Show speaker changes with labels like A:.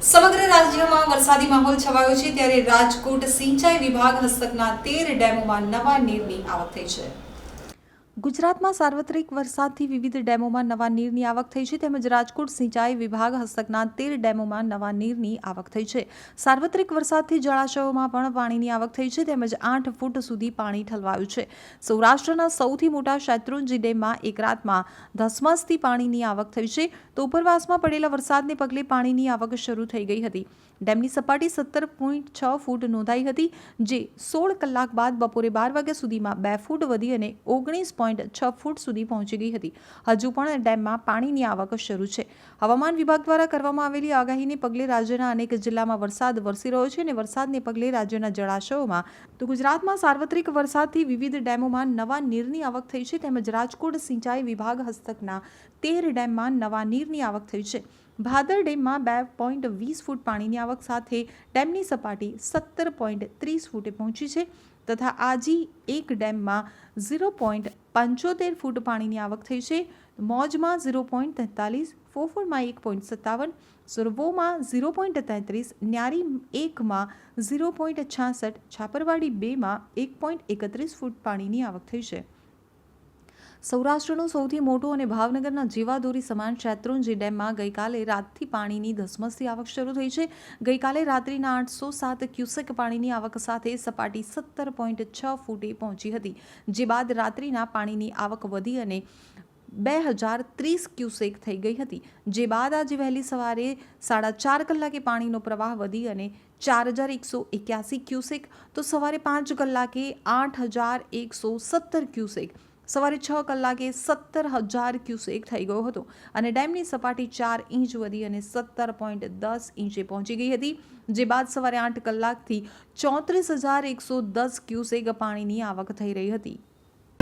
A: સમગ્ર રાજ્યમાં વરસાદી માહોલ છવાયો છે, ત્યારે રાજકોટ સિંચાઈ વિભાગ હસ્તકના તેર ડેમોમાં નવા નીરની આવક થઈ છે. ગુજરાતમાં સાર્વત્રિક વરસાદથી વિવિધ ડેમોમાં નવા નીરની આવક થઈ છે. તેમજ રાજકોટ, સિંચાઈ વિભાગ હસ્તકના તેર ડેમોમાં નવા નીરની આવક થઈ છે. સાર્વત્રિક વરસાદથી જળાશયોમાં પણ પાણીની આવક થઈ છે. તેમજ આઠ ફૂટ સુધી પાણી ઠલવાયું છે. સૌરાષ્ટ્રના સૌથી મોટા શેત્રુંજી ડેમમાં એક રાતમાં ધસમસથી પાણીની આવક થઈ છે. તો ઉપરવાસમાં પડેલા વરસાદને પગલે પાણીની આવક શરૂ થઈ ગઈ હતી. ડેમની સપાટી સત્તર પોઈન્ટ છ ફૂટ નોંધાઈ હતી, જે સોળ કલાક બાદ બપોરે બાર વાગ્યા સુધીમાં બે ફૂટ વધી અને ઓગણીસ પોઈન્ટ છ ફૂટ સુધી પહોંચી ગઈ હતી. હજુ પણ ડેમમાં પાણીની આવક શરૂ છે. હવામાન વિભાગ દ્વારા કરવામાં આવેલી આગાહીને પગલે રાજ્યના અનેક જિલ્લામાં વરસાદ વરસી રહ્યો છે અને વરસાદને પગલે રાજ્યના જળાશયોમાં તો ગુજરાતમાં સાર્વત્રિક વરસાદથી વિવિધ ડેમોમાં નવા નીરની આવક થઈ છે. તેમજ રાજકોટ સિંચાઈ વિભાગ હસ્તકના તેર ડેમમાં નવા નીરની આવક થઈ છે. ભાદર ડેમમાં બે પોઈન્ટ વીસ ફૂટ પાણીની આવક સાથે ડેમની સપાટી સત્તર પોઈન્ટ ત્રીસ ફૂટે પહોંચી છે તથા આજી એક ડેમમાં ઝીરો પોઈન્ટ પંચોતેર ફૂટ પાણીની આવક થઈ છે. મોજમાં ઝીરો પોઈન્ટ તેતાલીસ, ફોફોરમાં એક પોઈન્ટ સત્તાવન, સુરવોમાં ઝીરો પોઈન્ટ તેત્રીસ, ન્યારી એકમાં ઝીરો પોઈન્ટ છાસઠ, છાપરવાડી બેમાં એક પોઈન્ટ એકત્રીસ ફૂટ પાણીની આવક થઈ છે. સૌરાષ્ટ્રનું સૌથી મોટું અને ભાવનગરના જીવાદોરી સમાન શેત્રુંજી ડેમમાં ગઈકાલે રાતથી પાણીની ધસમસતી આવક શરૂ થઈ છે. ગઈકાલે રાત્રિના આઠસો સાત ક્યુસેક પાણીની આવક સાથે સપાટી સત્તર પોઈન્ટ છ ફૂટે પહોંચી હતી, જે બાદ રાત્રિના પાણીની આવક વધી અને બે હજાર ત્રીસ ક્યુસેક થઈ ગઈ હતી. જે બાદ આજે વહેલી સવારે સાડા ચાર કલાકે પાણીનો પ્રવાહ વધી અને ચાર હજાર એકસો એક્યાસી ક્યુસેક, તો સવારે પાંચ કલાકે આઠ હજાર એકસો સત્તર ક્યુસેક સવારે છ કલાકે સત્તર હજાર ક્યુસેક થઈ ગયો હતો અને ડેમની સપાટી ચાર ઇંચ વધી અને સત્તર પોઈન્ટ દસ ઇંચે પહોંચી ગઈ હતી, જે બાદ સવારે આઠ કલાકથી ચોત્રીસ હજાર એકસો દસ ક્યુસેક પાણીની આવક થઈ રહી હતી.